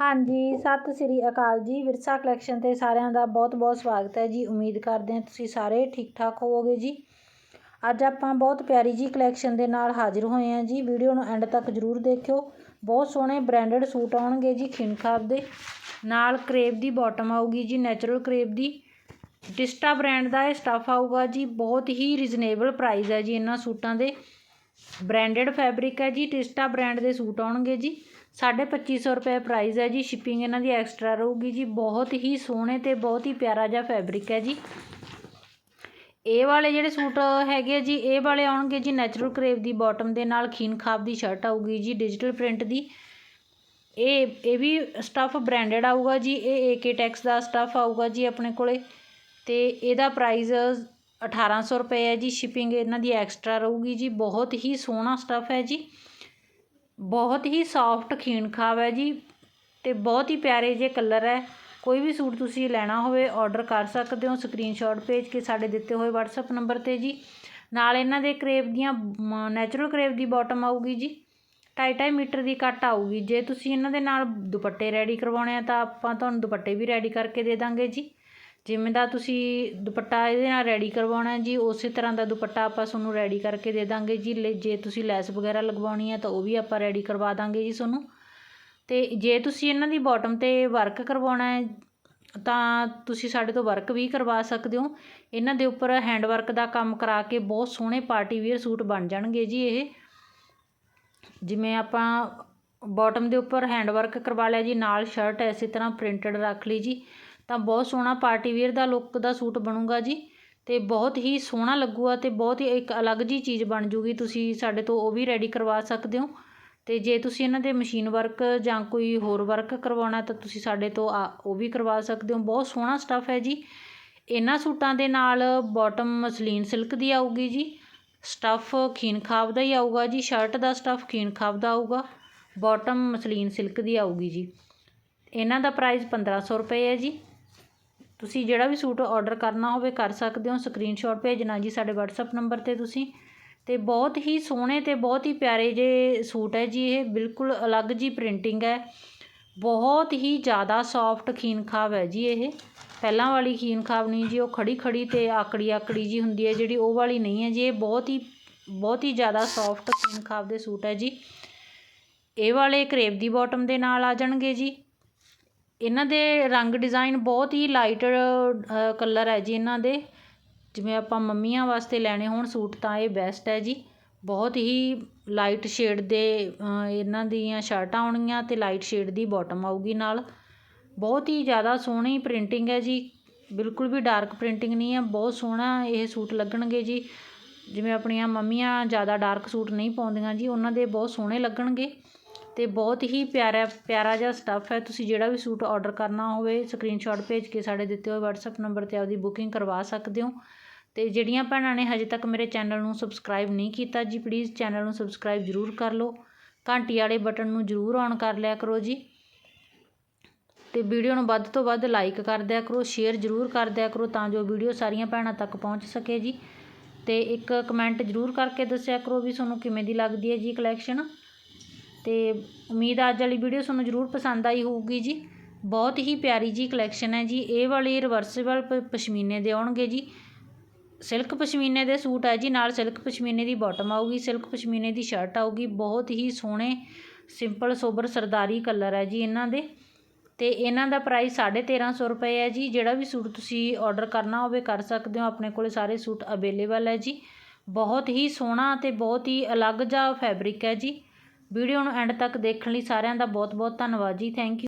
ਹਾਂਜੀ, ਸਤਿ ਸ੍ਰੀ ਅਕਾਲ ਜੀ। ਵਿਰਸਾ ਕਲੈਕਸ਼ਨ ਤੇ ਸਾਰਿਆਂ ਦਾ ਬਹੁਤ-ਬਹੁਤ ਸਵਾਗਤ ਹੈ ਜੀ। ਉਮੀਦ ਕਰਦੇ ਹਾਂ ਤੁਸੀਂ ਸਾਰੇ ਠੀਕ ਠਾਕ ਹੋਵੋਗੇ ਜੀ। ਅੱਜ ਆਪਾਂ ਬਹੁਤ ਪਿਆਰੀ ਜੀ ਕਲੈਕਸ਼ਨ ਦੇ ਨਾਲ ਹਾਜ਼ਰ ਹੋਏ ਹਾਂ ਜੀ। ਵੀਡੀਓ ਨੂੰ ਐਂਡ ਤੱਕ ਜਰੂਰ ਦੇਖਿਓ। ਬਹੁਤ ਸੋਹਣੇ ਬ੍ਰਾਂਡਡ ਸੂਟ ਆਉਣਗੇ ਜੀ ਖਿੰਖਾਬ ਦੇ। ਨਾਲ ਕਰੇਪ ਦੀ ਬਾਟਮ ਆਊਗੀ ਜੀ ਨੈਚੁਰਲ ਕਰੇਪ ਦੀ। ਡਿਸਟਾ ਬ੍ਰਾਂਡ ਦਾ ਇਹ ਸਟੱਫ ਆਊਗਾ ਜੀ। ਬਹੁਤ ਹੀ ਰੀਜ਼ਨੇਬਲ ਪ੍ਰਾਈਸ ਹੈ ਜੀ ਇਹਨਾਂ ਸੂਟਾਂ ਦੇ। ਬ੍ਰਾਂਡਡ ਫੈਬਰਿਕ ਹੈ ਜੀ, ਟਿਸਟਾ ਬ੍ਰਾਂਡ ਦੇ ਸੂਟ ਆਉਣਗੇ ਜੀ। 2550 ਰੁਪਏ ਪ੍ਰਾਈਸ ਹੈ ਜੀ ਸ਼ਿਪਿੰਗ ਇਹਨਾਂ ਦੀ ਐਕਸਟਰਾ ਰਹੂਗੀ ਜੀ। ਬਹੁਤ ਹੀ ਸੋਹਣੇ ਤੇ ਬਹੁਤ ਹੀ ਪਿਆਰਾ ਜਿਹਾ ਫੈਬਰਿਕ ਹੈ ਜੀ। ਇਹ ਵਾਲੇ ਜਿਹੜੇ ਸੂਟ ਹੈਗੇ ਜੀ, ਇਹ ਵਾਲੇ ਆਉਣਗੇ ਜੀ ਨੈਚੁਰਲ ਕਰੇਵ ਦੀ ਬਾਟਮ ਦੇ ਨਾਲ, ਖੀਨ ਖਾਬ ਦੀ ਸ਼ਰਟ ਆਊਗੀ ਜੀ ਡਿਜੀਟਲ ਪ੍ਰਿੰਟ ਦੀ। ਇਹ ਇਹ ਵੀ ਸਟੱਫ ਬ੍ਰਾਂਡਡ ਆਊਗਾ ਜੀ, ਇਹ ਏਕੇ ਟੈਕਸ ਦਾ ਸਟੱਫ ਆਊਗਾ ਜੀ ਆਪਣੇ ਕੋਲੇ। ਤੇ ਇਹਦਾ ਪ੍ਰਾਈਸ 1800 ਰੁਪਏ ਹੈ ਜੀ ਸ਼ਿਪਿੰਗ ਇਹਨਾਂ ਦੀ ਐਕਸਟਰਾ ਰਹੂਗੀ ਜੀ। ਬਹੁਤ ਹੀ ਸੋਹਣਾ ਸਟੱਫ ਹੈ ਜੀ। ਬਹੁਤ ਹੀ ਸੌਫਟ ਖੀਨ ਖਾਬ ਹੈ ਜੀ। ਤੇ ਬਹੁਤ ਹੀ ਪਿਆਰੇ ਜੇ ਕਲਰ ਹੈ। ਕੋਈ ਵੀ ਸੂਟ ਤੁਸੀਂ ਲੈਣਾ ਹੋਵੇ ਆਰਡਰ ਕਰ ਸਕਦੇ ਹੋ। ਸਕਰੀਨਸ਼ਾਟ ਭੇਜ ਕੇ ਸਾਡੇ ਦਿੱਤੇ ਹੋਏ WhatsApp ਨੰਬਰ ਤੇ ਜੀ। ਨਾਲ ਇਹਨਾਂ ਦੇ ਕਰੇਬ ਦੀਆਂ ਨੈਚੁਰਲ ਕਰੇਬ ਦੀ ਬਾਟਮ ਆਊਗੀ ਜੀ। 2.5 ਮੀਟਰ ਦੀ ਕੱਟ ਆਊਗੀ। ਜੇ ਤੁਸੀਂ ਇਹਨਾਂ ਦੇ ਨਾਲ ਦੁਪੱਟੇ ਰੈਡੀ ਕਰਵਾਉਣੇ ਆ, ਤਾਂ ਆਪਾਂ ਤੁਹਾਨੂੰ ਦੁਪੱਟੇ ਵੀ ਰੈਡੀ ਕਰਕੇ ਦੇ ਦਾਂਗੇ ਜੀ। ਜਿਵੇਂ ਦਾ ਤੁਸੀਂ ਦੁਪੱਟਾ ਇਹਦੇ ਨਾਲ ਰੈਡੀ ਕਰਵਾਉਣਾ ਜੀ, ਉਸੇ ਤਰ੍ਹਾਂ ਦਾ ਦੁਪੱਟਾ ਆਪਾਂ ਤੁਹਾਨੂੰ ਰੈਡੀ ਕਰਕੇ ਦੇ ਦਾਂਗੇ ਜੀ। ਲੇ, ਜੇ ਤੁਸੀਂ ਲੈਸ ਵਗੈਰਾ ਲਗਵਾਉਣੀ ਹੈ ਤਾਂ ਉਹ ਵੀ ਆਪਾਂ ਰੈਡੀ ਕਰਵਾ ਦਾਂਗੇ ਜੀ ਤੁਹਾਨੂੰ। ਅਤੇ ਜੇ ਤੁਸੀਂ ਇਹਨਾਂ ਦੀ ਬਾਟਮ ਤੇ ਵਰਕ ਕਰਵਾਉਣਾ ਹੈ, ਤਾਂ ਤੁਸੀਂ ਸਾਡੇ ਤੋਂ ਵਰਕ ਵੀ ਕਰਵਾ ਸਕਦੇ ਹੋ। ਇਹਨਾਂ ਦੇ ਉੱਪਰ ਹੈਂਡ ਵਰਕ ਦਾ ਕੰਮ ਕਰਾ ਕੇ ਬਹੁਤ ਸੋਹਣੇ ਪਾਰਟੀ ਵੇਅਰ ਸੂਟ ਬਣ ਜਾਣਗੇ ਜੀ ਇਹ। ਜਿਵੇਂ ਆਪਾਂ ਬਾਟਮ ਦੇ ਉੱਪਰ ਹੈਂਡ ਵਰਕ ਕਰਵਾ ਲਿਆ ਜੀ, ਨਾਲ ਸ਼ਰਟ ਐਸੇ ਤਰ੍ਹਾਂ ਪ੍ਰਿੰਟਡ ਰੱਖ ਲਈ ਜੀ। ਤਾਂ ਬਹੁਤ ਸੋਹਣਾ ਪਾਰਟੀ ਵੇਅਰ ਦਾ ਲੁੱਕ ਦਾ ਸੂਟ ਬਣੂਗਾ ਜੀ ਅਤੇ ਬਹੁਤ ਹੀ ਸੋਹਣਾ ਲੱਗੂਗਾ ਅਤੇ ਬਹੁਤ ਹੀ ਇੱਕ ਅਲੱਗ ਜਿਹੀ ਚੀਜ਼ ਬਣ ਜੂਗੀ, ਤੁਸੀਂ ਸਾਡੇ ਤੋਂ ਉਹ ਵੀ ਰੈਡੀ ਕਰਵਾ ਸਕਦੇ ਹੋ। ਅਤੇ ਜੇ ਤੁਸੀਂ ਇਹਨਾਂ ਦੇ ਮਸ਼ੀਨ ਵਰਕ ਜਾਂ ਕੋਈ ਹੋਰ ਵਰਕ ਕਰਵਾਉਣਾ ਤਾਂ ਤੁਸੀਂ ਸਾਡੇ ਤੋਂ ਆ, ਉਹ ਵੀ ਕਰਵਾ ਸਕਦੇ ਹੋ। ਬਹੁਤ ਸੋਹਣਾ ਸਟੱਫ ਹੈ ਜੀ। ਇਹਨਾਂ ਸੂਟਾਂ ਦੇ ਨਾਲ ਬਾਟਮ ਮਸਲੀਨ ਸਿਲਕ ਦੀ ਆਊਗੀ ਜੀ। ਸਟੱਫ ਖੀਨ ਖਾਬ ਦਾ ਹੀ ਆਊਗਾ ਜੀ। ਸ਼ਰਟ ਦਾ ਸਟੱਫ ਖੀਨ ਖਾਬ ਦਾ ਆਊਗਾ। ਬਾਟਮ ਮਸਲੀਨ ਸਿਲਕ ਦੀ ਆਊਗੀ ਜੀ। ਇਹਨਾਂ ਦਾ ਪ੍ਰਾਈਸ 1500 ਰੁਪਏ ਹੈ ਜੀ। ਤੁਸੀਂ ਜਿਹੜਾ ਵੀ ਸੂਟ ਔਡਰ ਕਰਨਾ ਹੋਵੇ ਕਰ ਸਕਦੇ ਹੋ ਸਕਰੀਨਸ਼ਾਟ ਭੇਜਣਾ ਜੀ ਸਾਡੇ WhatsApp ਨੰਬਰ ਤੇ ਤੁਸੀਂ। ਅਤੇ ਬਹੁਤ ਹੀ ਸੋਹਣੇ ਅਤੇ ਬਹੁਤ ਹੀ ਪਿਆਰੇ ਜਿਹੇ ਸੂਟ ਹੈ ਜੀ ਇਹ, ਬਿਲਕੁਲ ਅਲੱਗ ਜੀ ਪ੍ਰਿੰਟਿੰਗ ਹੈ। ਬਹੁਤ ਹੀ ਜ਼ਿਆਦਾ ਸੌਫਟ ਖੀਨ ਹੈ ਜੀ ਇਹ। ਪਹਿਲਾਂ ਵਾਲੀ ਖੀਨ ਨਹੀਂ ਜੀ, ਉਹ ਖੜੀ ਖੜੀ ਅਤੇ ਆਕੜੀ ਆਕੜੀ ਜੀ ਹੁੰਦੀ ਹੈ, ਜਿਹੜੀ ਉਹ ਵਾਲੀ ਨਹੀਂ ਹੈ ਜੀ। ਇਹ ਬਹੁਤ ਹੀ ਬਹੁਤ ਹੀ ਜ਼ਿਆਦਾ ਸੌਫਟ ਖੀਨ ਦੇ ਸੂਟ ਹੈ ਜੀ। ਇਹ ਵਾਲੇ ਕਰੇਪ ਦੀ ਬਾਟਮ ਦੇ ਨਾਲ ਆ ਜਾਣਗੇ ਜੀ। ਇਹਨਾਂ ਦੇ ਰੰਗ ਡਿਜ਼ਾਇਨ ਬਹੁਤ ਹੀ ਲਾਈਟ ਕਲਰ ਹੈ ਜੀ ਇਹਨਾਂ ਦੇ। ਜਿਵੇਂ ਆਪਾਂ ਮੰਮੀਆਂ ਵਾਸਤੇ ਲੈਣੇ ਹੋਣ ਸੂਟ ਤਾਂ ਇਹ ਬੈਸਟ ਹੈ ਜੀ। ਬਹੁਤ ਹੀ ਲਾਈਟ ਸ਼ੇਡ ਦੇ ਇਹਨਾਂ ਦੀਆਂ ਸ਼ਰਟਾਂ ਆਉਣਗੀਆਂ ਅਤੇ ਲਾਈਟ ਸ਼ੇਡ ਦੀ ਬੋਟਮ ਆਊਗੀ ਨਾਲ। ਬਹੁਤ ਹੀ ਜ਼ਿਆਦਾ ਸੋਹਣੀ ਪ੍ਰਿੰਟਿੰਗ ਹੈ ਜੀ। ਬਿਲਕੁਲ ਵੀ ਡਾਰਕ ਪ੍ਰਿੰਟਿੰਗ ਨਹੀਂ ਹੈ, ਬਹੁਤ ਸੋਹਣਾ ਇਹ ਸੂਟ ਲੱਗਣਗੇ ਜੀ। ਜਿਵੇਂ ਆਪਣੀਆਂ ਮੰਮੀਆਂ ਜ਼ਿਆਦਾ ਡਾਰਕ ਸੂਟ ਨਹੀਂ ਪਾਉਂਦੀਆਂ ਜੀ, ਉਹਨਾਂ ਦੇ ਬਹੁਤ ਸੋਹਣੇ ਲੱਗਣਗੇ। ਅਤੇ ਬਹੁਤ ਹੀ ਪਿਆਰਾ ਪਿਆਰਾ ਜਿਹਾ ਸਟੱਫ ਹੈ। ਤੁਸੀਂ ਜਿਹੜਾ ਵੀ ਸੂਟ ਔਡਰ ਕਰਨਾ ਹੋਵੇ ਸਕਰੀਨਸ਼ਾਟ ਭੇਜ ਕੇ ਸਾਡੇ ਦਿੱਤੇ ਹੋਏ ਵਟਸਐਪ ਨੰਬਰ ਤੇ ਆਪਦੀ ਬੁਕਿੰਗ ਕਰਵਾ ਸਕਦੇ ਹੋ। ਅਤੇ ਜਿਹੜੀਆਂ ਭੈਣਾਂ ਨੇ ਹਜੇ ਤੱਕ ਮੇਰੇ ਚੈਨਲ ਨੂੰ ਸਬਸਕ੍ਰਾਈਬ ਨਹੀਂ ਕੀਤਾ ਜੀ ਪਲੀਜ਼ ਚੈਨਲ ਨੂੰ ਸਬਸਕ੍ਰਾਈਬ ਜ਼ਰੂਰ ਕਰ ਲਓ। ਘੰਟੀ ਵਾਲੇ ਬਟਨ ਨੂੰ ਜ਼ਰੂਰ ਔਨ ਕਰ ਲਿਆ ਕਰੋ ਜੀ। ਤੇ ਵੀਡੀਓ ਨੂੰ ਵੱਧ ਤੋਂ ਵੱਧ ਲਾਈਕ ਕਰ ਦਿਆ ਕਰੋ ਸ਼ੇਅਰ ਜ਼ਰੂਰ ਕਰ ਦਿਆ ਕਰੋ ਤਾਂ ਜੋ ਵੀਡੀਓ ਸਾਰੀਆਂ ਭੈਣਾਂ ਤੱਕ ਪਹੁੰਚ ਸਕੇ ਜੀ। ਤੇ ਇੱਕ ਕਮੈਂਟ ਜ਼ਰੂਰ ਕਰਕੇ ਦੱਸਿਆ ਕਰੋ ਵੀ ਤੁਹਾਨੂੰ ਕਿਵੇਂ ਦੀ ਲੱਗਦੀ ਹੈ ਜੀ ਕਲੈਕਸ਼ਨ ਅਤੇ ਉਮੀਦ ਅੱਜ ਵਾਲੀ ਵੀਡੀਓ ਤੁਹਾਨੂੰ ਜ਼ਰੂਰ ਪਸੰਦ ਆਈ ਹੋਊਗੀ ਜੀ। ਬਹੁਤ ਹੀ ਪਿਆਰੀ ਜੀ ਕਲੈਕਸ਼ਨ ਹੈ ਜੀ। ਇਹ ਵਾਲੀ ਰਿਵਰਸੇਬਲ ਪਸ਼ਮੀਨੇ ਦੇ ਆਉਣਗੇ ਜੀ। ਸਿਲਕ ਪਸ਼ਮੀਨੇ ਦੇ ਸੂਟ ਹੈ ਜੀ। ਨਾਲ ਸਿਲਕ ਪਸ਼ਮੀਨੇ ਦੀ ਬਾਟਮ ਆਊਗੀ, ਸਿਲਕ ਪਸ਼ਮੀਨੇ ਦੀ ਸ਼ਰਟ ਆਊਗੀ। ਬਹੁਤ ਹੀ ਸੋਹਣੇ ਸਿੰਪਲ ਸੋਬਰ, ਸਰਦਾਰੀ ਕਲਰ ਹੈ ਜੀ ਇਹਨਾਂ ਦੇ। ਤੇ ਇਹਨਾਂ ਦਾ ਪ੍ਰਾਈਸ 1350 ਰੁਪਏ ਹੈ ਜੀ। ਜਿਹੜਾ ਵੀ ਸੂਟ ਤੁਸੀਂ ਆਰਡਰ ਕਰਨਾ ਹੋਵੇ ਕਰ ਸਕਦੇ ਹੋ। ਆਪਣੇ ਕੋਲੇ ਸਾਰੇ ਸੂਟ ਅਵੇਲੇਬਲ ਹੈ ਜੀ। ਬਹੁਤ ਹੀ ਸੋਹਣਾ ਤੇ ਬਹੁਤ ਹੀ ਅਲੱਗ ਜਿਹਾ ਫੈਬਰਿਕ ਹੈ ਜੀ। ਵੀਡੀਓ ਨੂੰ ਐਂਡ ਤੱਕ ਦੇਖਣ ਲਈ ਸਾਰਿਆਂ ਦਾ ਬਹੁਤ ਬਹੁਤ ਧੰਨਵਾਦ ਜੀ। Thank you